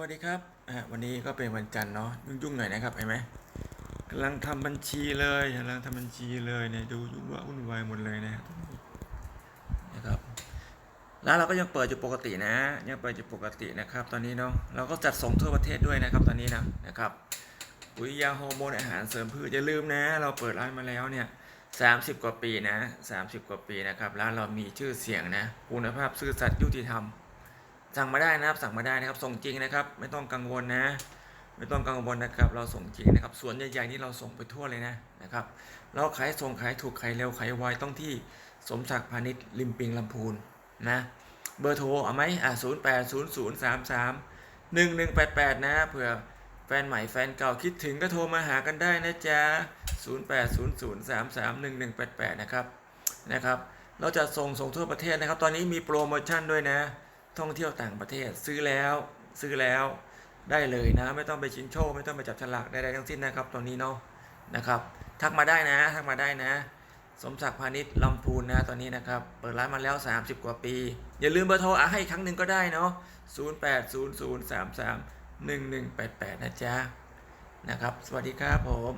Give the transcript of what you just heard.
วัสดีครับวันนี้ก็เป็นวันจันทร์เนาะยุ่งๆหน่อยนะครับเห็นไหมกำลังทำบัญชีเลยกำลังทำบัญชีเลยเนี่ยดูยุ่งว่าวุ่นวายหมดเลยนะนะครับร้านเราก็ยังเปิดอยู่ปกตินะ ยังเปิดอยู่ปกตินะครับ ตอนนี้เนาะเราก็จัดส่งทั่วประเทศด้วยนะครับตอนนี้นะนะครับปุ๋ยยาฮอร์โมนอาหารเสริมพืชอย่าลืมนะ เราเปิดร้านมาแล้วเนี่ย30กว่าปีนะ30กว่าปีนะครับร้านเรามีชื่อเสียงนะ คุณภาพซื่อสัตย์ยุติธรรม สั่งมาได้นะครับ สั่งมาได้นะครับ ส่งจริงนะครับ ไม่ต้องกังวลนะ ไม่ต้องกังวลนะครับ เราส่งจริงนะครับ สวนใหญ่ๆนี่เราส่งไปทั่วเลยนะนะครับ เราขายส่งขายถูกขายเร็วขายไวต้องที่สมศักดิ์พาณิชย์ริมปิงลำพูนนะ เบอร์โทรเอาไหมอะศูนย์แปดศูนย์ศูนย์สามสามหนึ่งหนึ่งแปดแปดนะเผื่อแฟนใหม่แฟนเก่าคิดถึงก็โทรมาหากันได้นะจ๊ะศูนย์แปดศูนย์ศูนย์สามสามหนึ่งหนึ่งแปดแปดนะครับนะครับ เราจะส่งส่งทั่วประเทศนะครับ ตอนนี้มีโปรโมชั่นด้วยนะ ท่องเที่ยวต่างประเทศซื้อแล้วซื้อแล้วได้เลยนะ ไม่ต้องไปชิงโชคไม่ต้องไปจับฉลากใดๆทั้งสิ้นนะครับตอนนี้เนาะนะครับ ทักมาได้นะทักมาได้นะ สมศักดิ์พาณิชย์ลำพูนนะตอนนี้นะครับ เปิดร้านมาแล้ว 30 กว่าปี อย่าลืมเบอร์โทรอะให้อีกครั้งหนึ่งก็ได้เนาะ0800331188 นะจ๊ะนะครับ สวัสดีครับผม